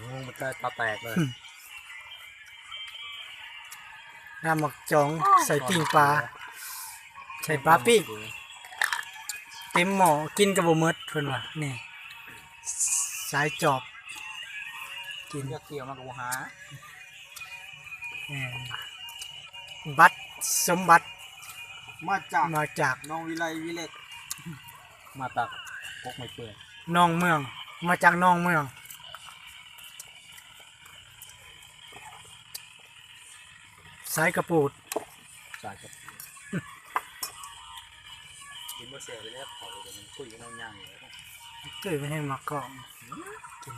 งูมันจะตาแตกเลยน้ำหมักจองใส่ปิ้งปลา ใส่ปลาปิ้งเต็มหม้อกินกับบ่หมดเพิ่นว่านี่สายจอบ กินเลือกเกี่ยวมากกูหาแหมบัตรสมบัติ มาจากมาจากน้องวิไลวิเล็กมาตักพกไม่เปื่อยน้องเมือง มาจากน้องเมือง สายกระปูดสายกับกินมาเสียไปแล้วเขาจะมันคุยกันเอาย่างอยู่แล้วเกิดไม่ให้มากองกิน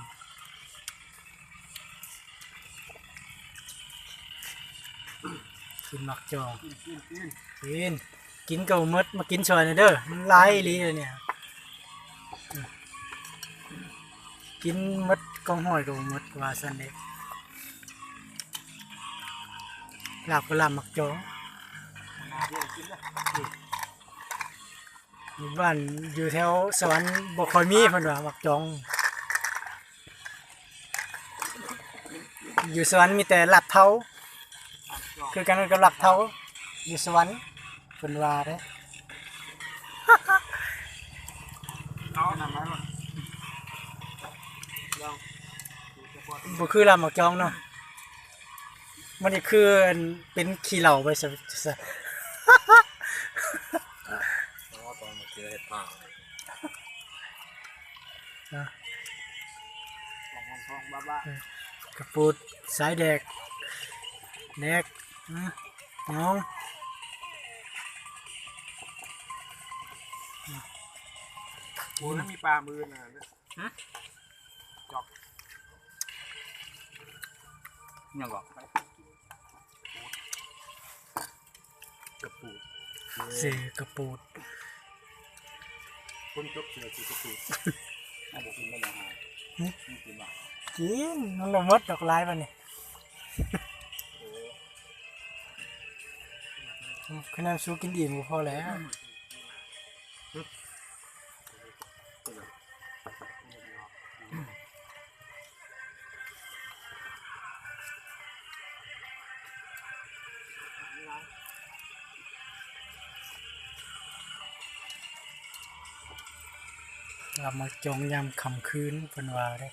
กินหมักจองกินกินกินกินกินเก่ามดมากินชอยหน่อยเด้อมันไล่ลีเลยเนี่ยอืมกินมดกองห้อยกับมดว่าสันเด็ก ลาบก็ลาบหมักจองเดี๋ยวกินเลยอยู่บ้านอยู่แถวสวรรค์บ่ค่อยมีเพิ่นว่าหมักจอง อยู่สวรรค์มีแต่หลับเท้าคือกันกับหลับเท้าอยู่สวรรค์เพิ่นว่าเด้เอานำมาก่อนลองดูเฉพาบ่คือลาบหมักจองเนาะ มันนี่คือเป็นขี้เหล้าไปซะซะเพราะว่าตอนมาเจอเห็ดป่านะของทองบ้าบ้ากระปูดสายแดกแดกนะน้องโอ้แล้วมีปลามือน่ะจอกยังบอกก ระปูดสื่อกระปูดคนจบเสือคือกระปูดเอาบอกกินไม่ได้หายไม่กินหรอกกินมันละมดดอกลายปะเนี่ยคะแนนสู้กินดีหมูพอแล้ว เรามาจองยามค่ำคืนเป็นว่าได้